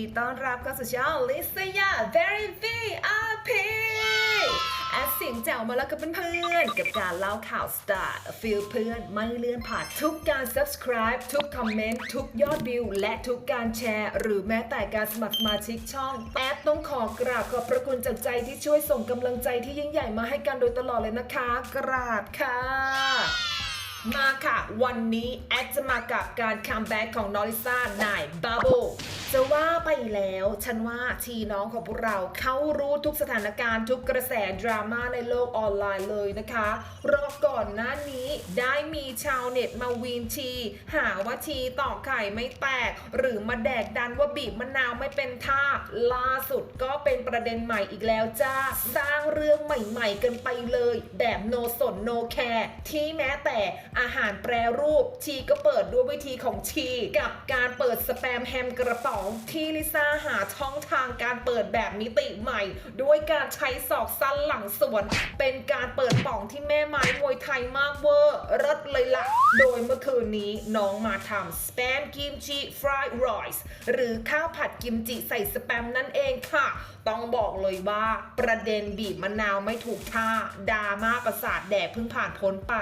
ดีต้อนรับเข้าสู่ช่องลิซยา very VIP แอดเสียงแจ๋วมาแล้วกับเพื่อนๆ กับการเล่าข่าวสตาร์ฟิลเพื่อนไม่เลื่อนผ่านทุกการ subscribe ทุกคอมเมนต์ ทุกยอดวิว และทุกการแชร์ หรือแม้แต่การสมัครสมาชิกช่องแอดต้องขอกราบขอบพระคุณจากใจที่ช่วยส่งกำลังใจที่ยิ่งใหญ่มาให้กันโดยตลอดเลยนะคะ กราบค่ะ มาค่ะ วันนี้แอดจะมากับการคัมแบ็กของนอริซ่านายบับเบิลจะว่าไปแล้ว ฉันว่าทีน้องของพวกเราเขารู้ทุกสถานการณ์ทุกกระแสดราม่าในโลกออนไลน์เลยนะคะ รอก่อนหน้านี้ได้มีชาวเน็ตมาวีนชี หาว่าชีตอกไข่ไม่แตก หรือมาแดกดันว่าบีบมะนาวไม่เป็นท่า ล่าสุดก็เป็นประเด็นใหม่อีกแล้วจ้า สร้างเรื่องใหม่ ๆ กันไปเลย แบบโนสนโนแคร์ที่แม้แต่อาหารแปรรูป ชีก็เปิดด้วยวิธีของชี กับการเปิดสแปมแฮมกระป๋อง ที่ลิซ่าหาช่องทางการเปิดแบบมิติใหม่ ด้วยการใช้ศอกสั้นหลังสวน เป็นการเปิดป่องที่แม่ไม้มวยไทยมากเวอร์ริศเลยล่ะ โดยเมื่อคืนนี้น้องมาทำสแปมกิมจิฟรายไรซ์หรือข้าวผัดกิมจิใส่สแปมนั่นเองค่ะ ต้องบอกเลยว่าประเด็นบีบมะนาวไม่ถูกท่าดราม่าประสาทแดกเพิ่งผ่านพ้นไป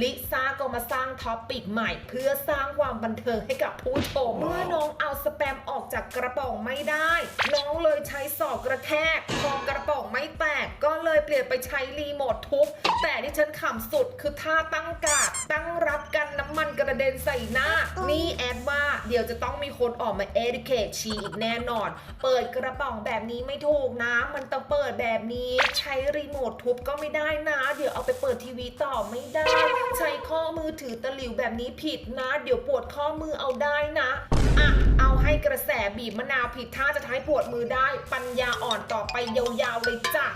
ลิซ่าก็มาสร้างท็อปปิกใหม่ เพื่อสร้างความบันเทิงให้กับผู้ชม เมื่อน้องเอาสแปมออกจากกระป๋องไม่ได้ น้องเลยใช้ศอกกระแทกพอกระป๋องไม่แตก ก็เลยเปลี่ยนไปใช้รีโมททุบแต่ที่ฉันขำสุดคือท่าตั้งกาดตั้งรับกันน้ำมันกระเด็นใส่หน้า นี่แอดว่าเดี๋ยวจะต้องมีคนออกมา educate ชีอีกแน่นอน เปิดกระป๋องแบบนี้ไม่ถูกนะ มันต้องเปิดแบบนี้ ใช้รีโมททุบก็ไม่ได้นะ เดี๋ยวเอาไปเปิดทีวีต่อไม่ได้ ใช้ข้อมือถือตะหลิวแบบนี้ผิดนะ เดี๋ยวปวดข้อมือเอาได้นะอะเอาให้กระแสบีบมะนาวผิดท่าจะท้ายปวดมือได้ ปัญญาอ่อนต่อไปยาวๆเลยจ้ะ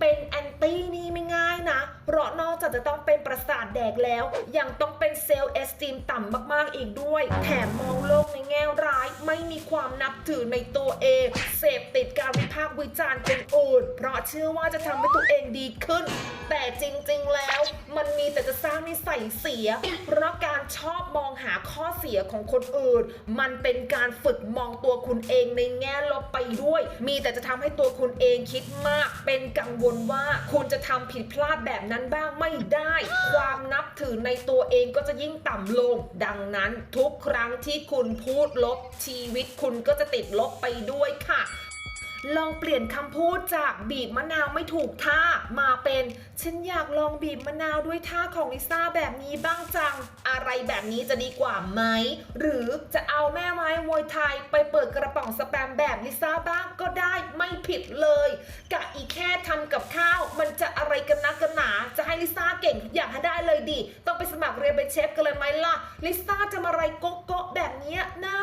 เป็นแอนตี้นี่ไม่ง่ายนะ เพราะนอกจากจะต้องเป็นประสาทแดกแล้ว ยังต้องเป็นเซลล์เอสติมต่ำมากๆอีกด้วย แถมมองโลกในแง่ร้าย ไม่มีความนับถือในตัวเอง เสพติดการวิพากษ์วิจารณ์คนอื่น เพราะเชื่อว่าจะทำให้ตัวเองดีขึ้น แต่จริงๆแล้ว มันมีแต่จะสร้างนิสัยเสีย เพราะการชอบมองหาข้อเสียของคนอื่น มันเป็นการฝึกมองตัวคุณเองในแง่ลบไปด้วย มีแต่จะทำให้ตัวคุณเองคิดมากเป็นกังวลว่าคุณจะทำผิดพลาดแบบนั้นบ้างไม่ได้ ความนับถือในตัวเองก็จะยิ่งต่ำลง ดังนั้นทุกครั้งที่คุณพูดลบชีวิตคุณก็จะติดลบไปด้วยค่ะ ลองเปลี่ยนคำพูดจากบีบมะนาวไม่ถูกท่ามาเป็น ฉันอยากลองบีบมะนาวด้วยท่าของลิซ่าแบบนี้บ้างจัง อะไรแบบนี้จะดีกว่าไหม หรือจะเอาแม่ไม้มวยไทยไปเปิดกระป๋องสแปมแบบลิซ่าบ้างก็ได้ไม่ผิดเลยกะอีแค่ทำกับข้าว มันจะอะไรกันนักกันหนา จะให้ลิซ่าเก่งทุกอย่างให้ได้เลยดิต้องไปสมัครเรียนเป็นเชฟกันเลยไหมล่ะลิซ่าจะมาอะไรโกโก้แบบนี้น่า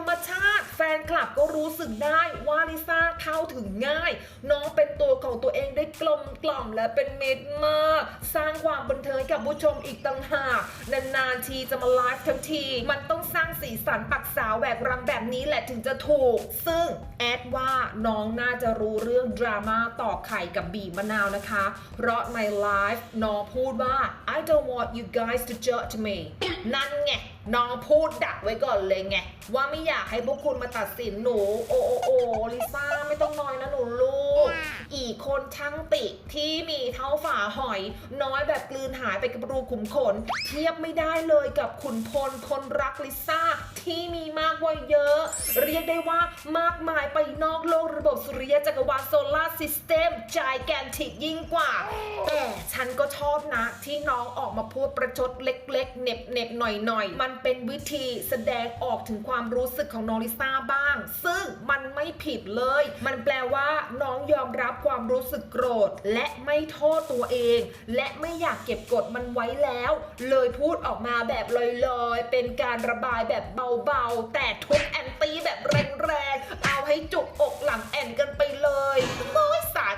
มเป็นธรรมชาติ แฟนคลับก็รู้สึกได้ว่าลิซ่าเข้าถึงง่าย น้องเป็นตัวของตัวเองได้กลมกล่อมและเป็นเม็ดมาก สร้างความบันเทิงกับผู้ชมอีกต่างหากนานๆทีจะมาไลฟ์ทั้งที มันต้องสร้างสีสันปักสาวแหวกรังแบบนี้แหละถึงจะถูก ซึ่งแอดว่าน้องน่าจะรู้เรื่องดราม่าต่อไข่กับบีมะนาวนะคะ เพราะในไลฟ์น้องพูดว่า I don't want you guys to judge me นั่นไงน้องพูดดักไว้ก่อนเลยไง ว่าไม่อยากให้พวกคุณมาตัดสินหนู โอโอโอลิซ่าไม่ต้องน้อยนะหนูลูก อีกคนช่างติที่มีเท่าฝาหอย น้อยแบบกลืนหายไปกับรูขุมขน เทียบไม่ได้เลยกับขุนพลคนรักลิซ่าที่มีมากกว่าเยอะ เรียกได้ว่ามากมายไปนอกโลกระบบสุริยะจักรวาลโซลาร์ซิสเต็มจายแกนถิกยิ่งกว่า แต่ฉันก็ชอบนะที่น้องออกมาพูดประชดเล็ก ๆ เนบเน็บๆหน่อยๆมันเป็นวิธีแสดงออกถึงความรู้สึกของน้องลิซ่าบ้าง ซึ่งมันไม่ผิดเลย มันแปลว่าน้องยอมรับความรู้สึกโกรธ และไม่โทษตัวเอง และไม่อยากเก็บกดมันไว้แล้ว เลยพูดออกมาแบบลอยๆ เป็นการระบายแบบเบาๆ แต่ทุบแอนตี้แบบแรงๆ เอาให้จุกอกหลังแอนกันไปเลย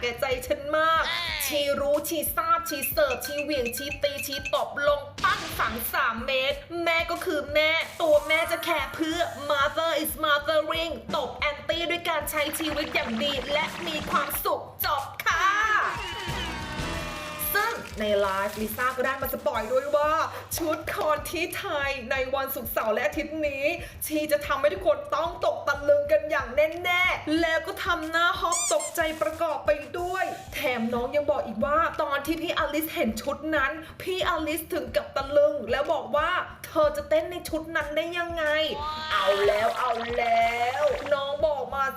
แก่ใจฉันมาก ชีรู้ชีทราบชีเสิร์ฟชีเหวี่ยงชีตีชีตบลงปั้งฝังสามเมตร แม่ก็คือแม่ ตัวแม่จะแค่เพื่อ mother is mothering ตบแอนตี้ด้วยการใช้ชีวิตอย่างดีและมีความสุขจบค่ะซึ่ง ในไลฟ์ลิซ่าก็ได้มาสปอยด้วยว่า ชุดคอนที่ไทยในวันศุกร์เสาร์และอาทิตย์นี้ ชีจะทำให้ทุกคนต้องตกตะลึงกันอย่างแน่ๆ แล้วก็ทำหน้าฮอปตกใจประกอบไปด้วย แถมน้องยังบอกอีกว่า ตอนที่พี่อลิสเห็นชุดนั้น พี่อลิสถึงกับตะลึง แล้วบอกว่าเธอจะเต้นในชุดนั้นได้ยังไง เอาแล้วเอาแล้ว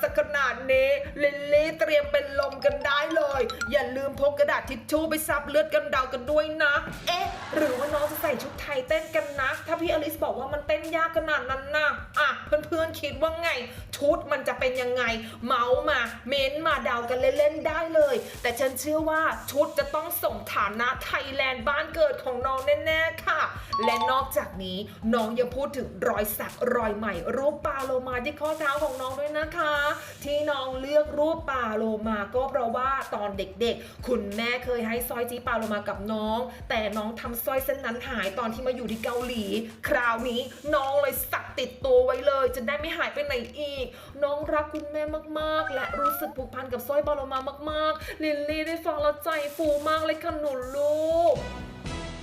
สักขนาดนี้ลิลลี่เตรียมเป็นลมกันได้เลย อย่าลืมพกกระดาษทิชชู่ไปซับเลือดกันเดากันด้วยนะ เอ๊ะ หรือว่าน้องจะใส่ชุดไทยเต้นกันนะ ถ้าพี่อลิสบอกว่ามันเต้นยากขนาดนั้นนะอะเพื่อนๆคิดว่าไง ชุดมันจะเป็นยังไง เมาส์มา เม้นมาเดากันเล่นๆได้เลย แต่ฉันเชื่อว่าชุดจะต้องส่งฐานะไทยแลนด์บ้านเกิดของน้องแน่ๆค่ะ และนอกจากนี้น้องยังพูดถึงรอยสักรอยใหม่รูปปลาโลมาที่ข้อเท้าของน้องด้วยนะคะที่น้องเลือกรูปปลาโลมาก็เพราะว่าตอนเด็กๆ คุณแม่เคยให้สร้อยจีปลาโลมากับน้อง แต่น้องทำสร้อยเส้นนั้นหายตอนที่มาอยู่ที่เกาหลี คราวนี้น้องเลยสักติดตัวไว้เลย จะได้ไม่หายไปไหนอีก น้องรักคุณแม่มากๆ และรู้สึกผูกพันกับสร้อยปลาโลมามากๆ ลินลี่ได้ฟังแล้วใจฟูมากเลยค่ะหนูลูก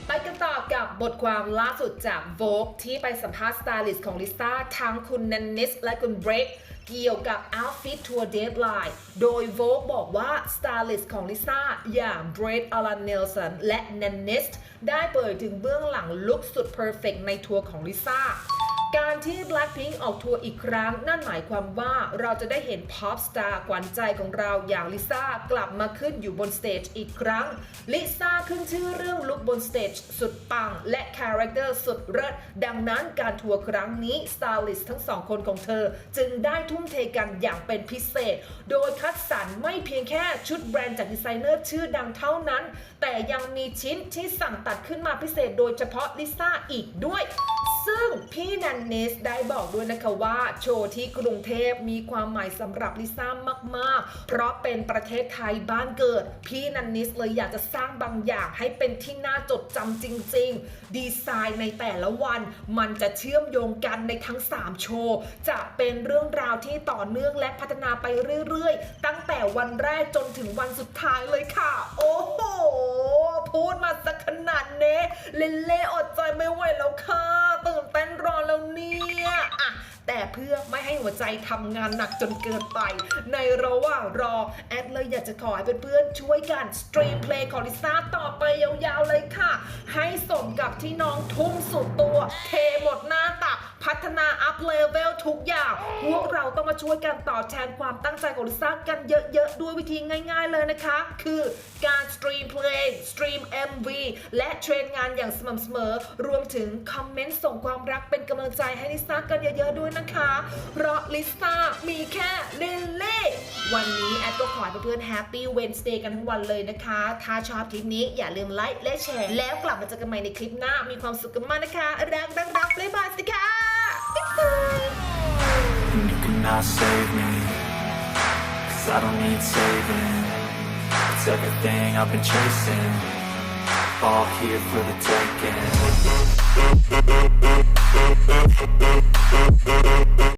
ไปกันต่อกับบทความล่าสุดจาก Vogue ที่ไปสัมภาษณ์สไตลิสต์ของลิซ่าทั้งคุณนันนิสและคุณเบรก เกี่ยวกับ Outfit Tour Deadline โดย Vogue บอกว่าสไตลิสต์ของลิซ่าอย่างเบรกอลันเนลสันและนันนิสได้เปิดถึงเบื้องหลังลุคสุดเพอร์เฟกในทัวร์ของลิซ่า การที่ Blackpink ออกทัวร์อีกครั้ง นั่นหมายความว่าเราจะได้เห็น Pop Star ขวัญใจของเราอย่างลิซ่ากลับมาขึ้นอยู่บนสเตจอีกครั้งลิซ่าขึ้นชื่อเรื่องลุคบนสเตจสุดปัง และคาแรคเตอร์สุดเลิศดังนั้นการทัวร์ครั้งนี้สไตลิสต์ทั้งสองคนของเธอ จึงได้ทุ่มเทกันอย่างเป็นพิเศษ โดยคัดสรรไม่เพียงแค่ชุดแบรนด์จากดีไซเนอร์ชื่อดังเท่านั้น แต่ยังมีชิ้นที่สั่งตัดขึ้นมาพิเศษ โดยเฉพาะลิซ่าอีกด้วย ซึ่งพี่นันเนสได้บอกด้วยนะคะว่า โชว์ที่กรุงเทพมีความหมายสำหรับลิซ่ามาก ๆ เพราะเป็นประเทศไทยบ้านเกิด พี่นันนิสเลยอยากจะสร้างบางอย่างให้เป็นที่น่าจดจำจริง ๆ ดีไซน์ในแต่ละวัน มันจะเชื่อมโยงกันในทั้ง 3 โชว์ จะเป็นเรื่องราวที่ต่อเนื่องและพัฒนาไปเรื่อย ๆ ตั้งแต่วันแรกจนถึงวันสุดท้ายเลยค่ะ โอ้โห พูดมาสักขนาดเนี้เลนเล่อดใจไม่ไหวแล้วค่ะ เพื่อไม่ให้หัวใจทำงานหนักจนเกินไป ในระหว่างรอ แอดเลยอยากจะขอให้เพื่อนๆช่วยกันสตรีมเพลงของลิซ่าต่อไปยาวๆเลยค่ะ ให้สมกับที่น้องทุ่มสุดตัวเทหมดหน้า พัฒนาอัพเลเวลทุกอย่าง พวกเราต้องมาช่วยกันต่อแทนความตั้งใจของลิซ่ากันเยอะๆ ด้วยวิธีง่ายๆเลยนะคะ คือการสตรีมเพลงสตรีม MV และเทรนงานอย่างสม่ำเสมอ รวมถึงคอมเมนต์ส่งความรักเป็นกำลังใจให้ลิซ่ากันเยอะๆด้วยนะคะ เพราะลิซ่ามีแค่ลิลลี่วันนี้แอดก็ขอให้เพื่อนๆ Happy Wednesday กันทั้งวันเลยนะคะ ถ้าชอบคลิปนี้อย่าลืมไลค์และแชร์ แล้วกลับมาเจอกันใหม่ในคลิปหน้ามีความสุขกันมากนะคะ รักรักรักบ๊ายบายสิค่ะ cannot save me. Cause I don't need saving. It's everything I've been chasing. All here for the taking